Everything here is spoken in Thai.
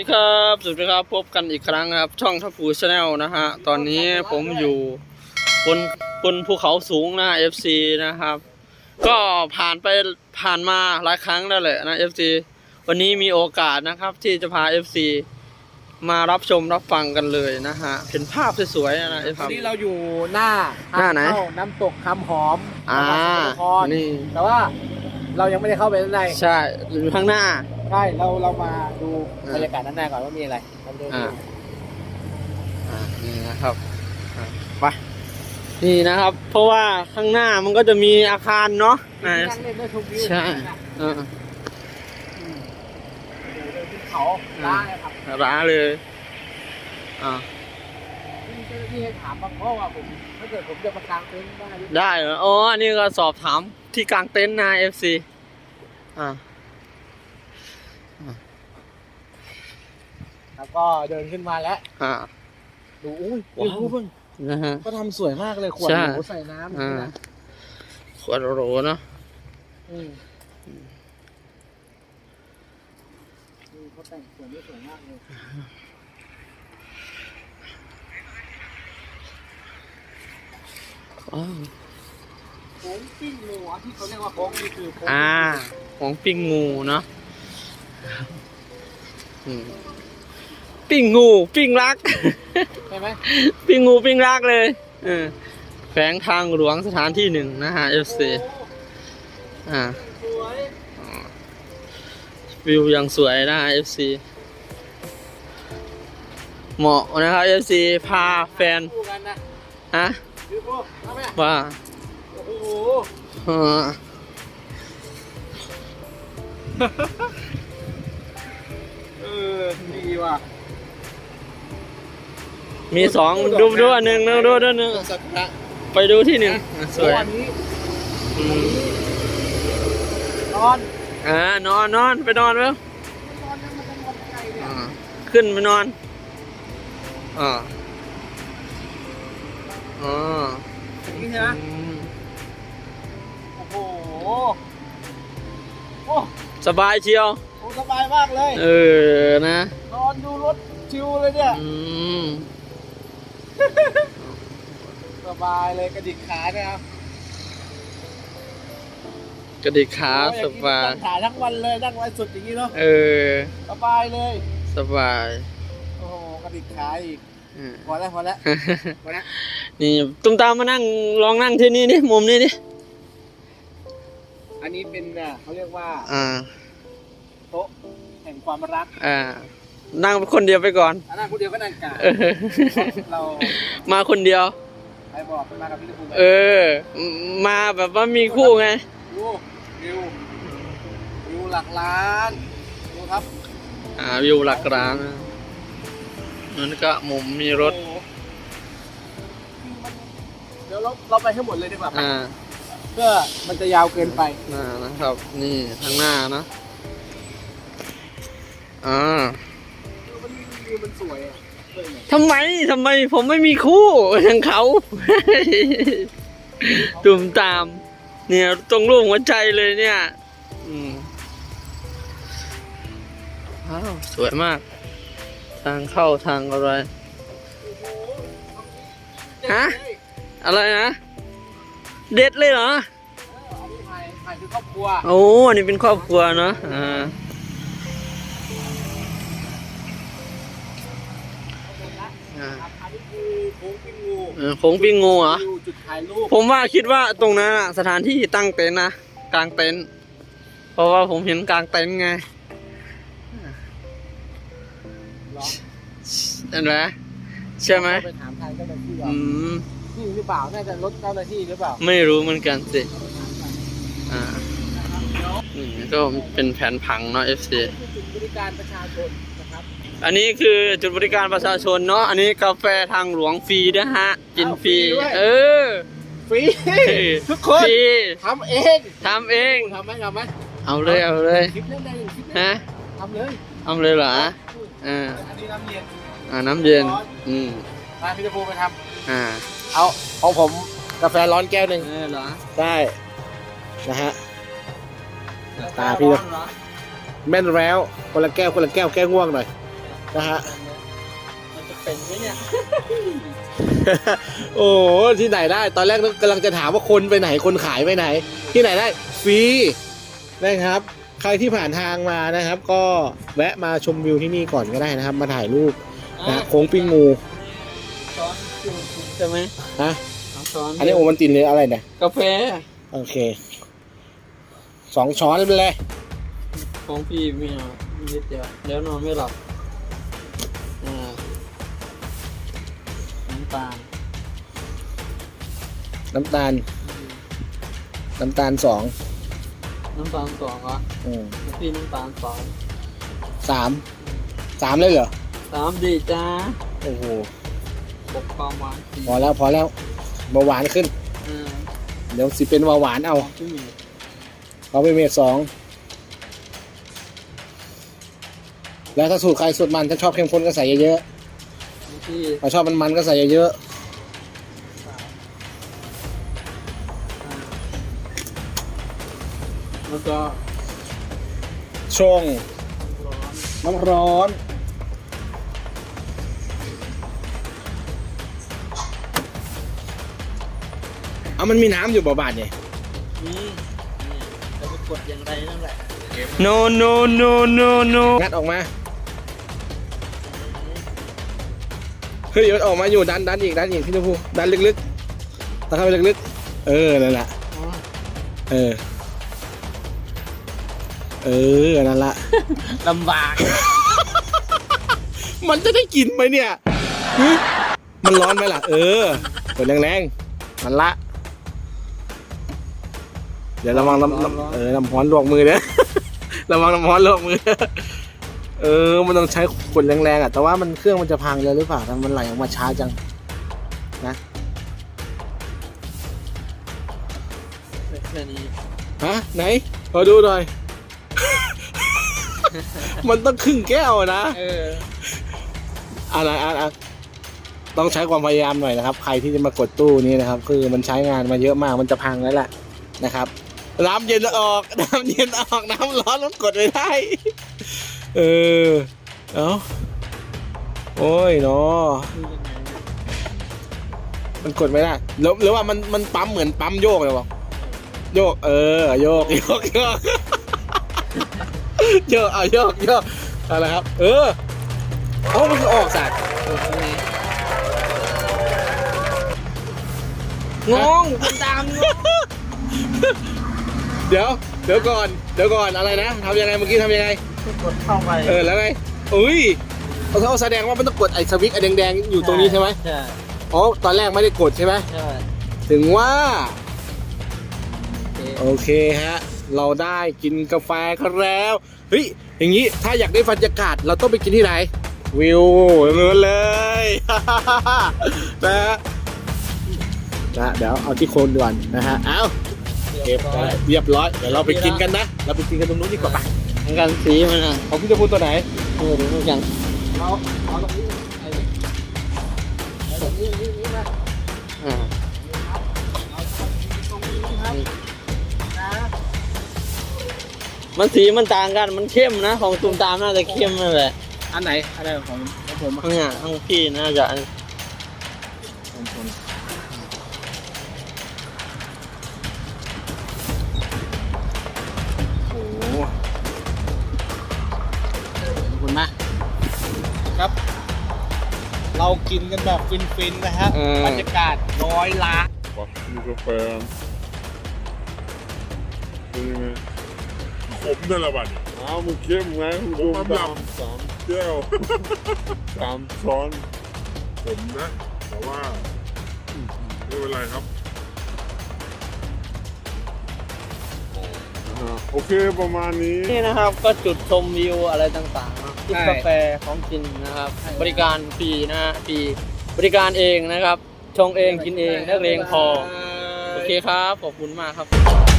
สวัสดีครับสวัสดีครับพบกันอีกครั้งครับ ช่องทัพพูชาแนลนะฮะตอนนี้ผมอยู่บนบนภูเขาสูงนะ FC นะครับ ก็ผ่านไปผ่านมาหลายครั้งแล้วแหละนะ FC วันนี้มีโอกาสนะครับที่จะพา FC มารับชมรับฟังกันเลยนะฮะเห็นภาพสวยๆนะต FC อนนี้เราอยู่หน้าหน้าไหนทงเข้น้ำตกคำหอมอ่าจังหวัดสกลนครนี่ แต่ว่าเรายังไม่ได้เข้าไปด้านในใช่อยู่ข้างหน้า ใช่เราเรามาดูอ่าบรรยากาศด้านในก่อนว่ามีอะไรเราเดินอ่าดูอ่านี่นะครับอะไปนี่นะครับ เพราะว่าข้างหน้ามันก็จะมีอาคารเนาะมีอ่าที่นั่งเล่นด้วยชมวิวใช่อ่าอืมเดินขึ้นเขาได้ครับร้าเลยอ่าที่เจ้าหน้าที่ให้ถามมาเพราะว่าผมถ้าเกิดผมจะมากางเต็นท์ได้หรือเปล่าได้เหรออ๋ออันนี้ก็สอบถามที่กลางเต็นท์นะเอฟซีอ่า แล้วก็เดินขึ้นมาแล้วอ่า ดูอุ้ยว้าว ดูเพิ่งนะฮะ ก็ทำสวยมากเลยขวดใช่หมูใส่น้ำอย่างอ่านี้นะขวดโหลเนาะอืมนี่เขาแต่งสวยไม่สวยมากเลยอ๋อโค้งปิ้งหมูอะที่เขาเรียกว่าโค้งนี่คือโค้งอ่า ของปิ้งงูเนาะอืม ปิ้งงูปิ้งรักใช่ไหมปิ้งงูปิ้งรักเลยเออแฝงทางหลวงสถานที่หนึ่งนะฮะ FC อ่าสวยวิวยังสวยนะฮะ FC เหมาะนะครับ FC พาแฟนคู่กันนะฮะดูพวกเอาไหมว่าโอ้โหเออเออดีว่ะ มีสองดูดูอันหนึ่งดูดูอันหนึ่งสักระไปดูที่หนึ่งอะสวยวันนี้อืมนอนอ่านอนนอนไปนอนแล้วนอนยังมันจะนอนไกลเนี่ยอ่าขึ้นไปนอนอ่าอ๋ออย่างนี้ใช่ไหมอืมโอ้โหโอ้สบายเชียวโหสบายมากเลย เออนะ นอนดูรถชิวเลยเนี่ยอืม สบายเลยกระดิกขาเนี่ยครับกระดิกขาโอ้สบายองนี้นั่งถ่ายทั้งวันเลยนั่งไว้สุดอย่างนี้เนาะเออ สบายเลย สบายโอ้โหกระดิกขาอีกอืมพอแล้วพอแล้วพอแล้วนี่ตุ้มตามมานั่งลองนั่งที่นี่ดิมุมนี้ดิอันนี้เป็นอะเขาเรียกว่าอ่า โต๊ะแห่งความรัก อ่า นั่งคนเดียวไปก่อนอันนั้นคนเดียวก็นั่งกาเออเรามาคนเดียวใครบอกมากับพี่ตะปูเออ มาแบบว่ามีคู่ไงดูวิววิวหลักล้านดูครับ อ่าวิวหลักร้านนะนั่นก็มุมมีรถโอ้โหเดี๋ยวเราเราไปให้หมดเลยดีกว่าอ่าเพื่อมันจะยาวเกินไปน่านะครับ นี่ทางหน้านะอ่ามัน วิวมันสวยอะเฮ้ยเนี่ยทำไมทำไมผมไม่มีคู่อย่างเขาตุ่มตาม เนี่ยตรงรูปหัวใจเลยเนี่ยอืมว้าวสวยมาก ทางเข้าทางอะไร ฮะ อะไรนะ เด็ดเลยเหรอเอออันนี้ถ่ายถ่ายคือครอบครัวโอ้อันนี้เป็นครอบครัวเนาะอ่า อ่าอันนี้คือโค้งปิ้งงูเออโค้งปิ้งงูเหรอดูจุดถ่ายรูปผมว่าคิดว่าตรงนั้นอะสถานที่ตั้งเต็นท์นะกลางเต็นท์เพราะว่าผมเห็นกลางเต็นท์ไงเหรอเห็นไหมใช่ไหมไปถามทางเจ้าหน้าที่เหรออืมนี่หรือเปล่า น่าจะรถเจ้าหน้าที่หรือเปล่า ไม่รู้เหมือนกันสิอ่านี่ก็เป็นแผนผังเนาะ FC คือจุดบริการประชาชนนะครับ อันนี้คือจุดบริการประชาชนเนาะ อันนี้กาแฟทางหลวงฟรีนะฮะ กินฟรี อ้าวฟรีด้วย เออ ฟรีทุกคนฟรีทำเองทำเอง ทำไหมทำไหมเอาเลยเอาเลยคลิปเล่นได้คลิปเล่นฮะทำเลยทำเลยเหรออ่าอันนี้น้ำเย็นอ่าน้ำเย็น อืมมาพี่จะพูไปทอ่าำเอาของผมกาแฟร้อนแก้วหนึ่งเออเหรอได้นะฮะ ตาพี่แม่นแล้วคนละแก้วคนละแก้วแก้ง่วงหน่อยก นะฮะ มันจะเป็นไหมเนี่ย โอ้โหที่ไหนได้ ตอนแรกกำลังจะถามว่าคนไปไหนคนขายไปไหน ที่ไหนได้ฟรีนะครับ ใครที่ผ่านทางมานะครับ ก็แวะมาชมวิวที่นี่ก่อนก็ได้นะครับ มาถ่ายรูปนะฮะโค้งปิ้งงูช้อนใช่ไหมฮะเอาช้อนอันนี้โอมันตินเลยอะไรเนี่ยกาแฟโอเคสองช้อนไปเลยของพี่เมียนิดเดียวแล้วนอนไม่หลับำตาลน้ำตาล น้ำตาลสองน้ำตาลสองอะอืมพี่น้ำตาลสองสาม สามเลยเหรอ สามดีจ้าโอ้โหบกความหวานสี่พอแล้วพอแล้วเบาหวานขึ้นอ่าเดี๋ยวสิเป็นเบาหวานเอาของพี่เมียเขาไปเมตรสอง แล้วถ้าสูตรใครสูตรมันถ้าชอบเข้มข้นก็ใส่เยอะข องพี่ๆถ้าชอบมันมันๆก็ใส่เยอะอ่าแล้วก็ๆชงร้อนน้ำร้อนเอามันมีน้ำอยู่บ่บาทเนี่ยนี่นี่จะไปกดอย่างไรนั่นแหละ no no no no no งัดออกมา เฮ้ยมันออกมาอยู่ดันดันอีกดันอีกพี่นุพูดันลึกๆดันเข้าไปลึกๆ เออนั่นแหละอ๋อเออ เออนั่นละลำบาก มันจะได้กินไหมเนี่ยหึมันร้อนไหมล่ะ เออเปิดแรงๆมันละ เดี๋ยวระวังน้ำน้ำเออน้ำร้อนลวกมือเด้อระวังน้ำร้อนลวกมือ เออ มันต้องใช้ขวดแรงๆอะ แต่ว่ามันเครื่องมันจะพังเลยหรือเปล่าทำไมมันไหลออกมาช้าจังแค่นี้ฮะไหนขอดูหน่อย มันต้องครึ่งแก้วอะนะเอออะไรอะอะต้องใช้ความพยายามหน่อยนะครับ ใครที่จะมากดตู้นี้นะครับ คือมันใช้งานมาเยอะมากมันจะพังแล้วแหละนะครับน้ำเย็นออกน้ำเย็นออกน้ำร้อนมันกดไม่ได้ เออ เอาโอ้ยเนาะคือยังไงเนี่ยมันกดไม่ได้หรือหรือว่ามันมันปั๊มเหมือนปั๊มโยกเลยบอกโยก เออ โยก โยก โยก โยก เอาโยก โยกอะไรครับ เออ เอามันออกสัตว์เออยังไงงงมันตามงงเดี๋ยว เดี๋ยวก่อน เดี๋ยวก่อนอะไรนะทำยังไงเมื่อกี้ทำยังไง กดเข้าไปเออแล้วไงอุ้ยเขาเขาแสดงว่ามันต้องกดไอ้สวิตช์ไอ้แดงๆอยู่ตรงนี้ใช่ไหมใช่อ๋อตอนแรกไม่ได้กดใช่ไหมใช่ถึงว่า โอเคโอเคฮะ เราได้กินกาแฟกันแล้วเฮ้ยอย่างนี้ถ้าอยากได้บรรยากาศเราต้องไปกินที่ไหน วิวเงินเลยนะฮะนะฮะเดี๋ยวเอาที่โคนด่วนนะฮะเอา เก็บไว้เรียบร้อย เดี๋ยวเราไปกินกันนะ เราไปกินกันตรงนู้นดีกว่าปะเหมือนกันสีมันอะของพี่จะพูดตัวไหนเออดูเหมือนกันเอาเอาตรงนี้ไอ้เอาตรงนี้นี่นี่นะอ่าตรงนี้ครับนะมันสีมันต่างกัน มันเข้มนะ ของตูมตามน่าจะเข้มนั่นแหละ อันไหนอันไหนของของผมอะข้างหน้าข้างพี่น่าจะอันของผม กินกันแบบฟินๆนะฮะบรรยากาศร้อยล้าน ปักมีกาแฟเป็นยังไงขมนั่นแหละบัดนี้อ้าวมันเข้มไงคุณดูตามสามแก้วสามช้อนผมนะ แต่ว่าไม่เป็นไรครับ อ่าโอเคประมาณนี้ นี่นะครับก็จุดชมวิวอะไรต่าง ๆนะจิบกาแฟของกินนะครับ บริการฟรีนะฮะฟรีบริการเองนะครับ ชงเองกินเองนักเลงพอ โอเคครับ ขอบคุณมากครับ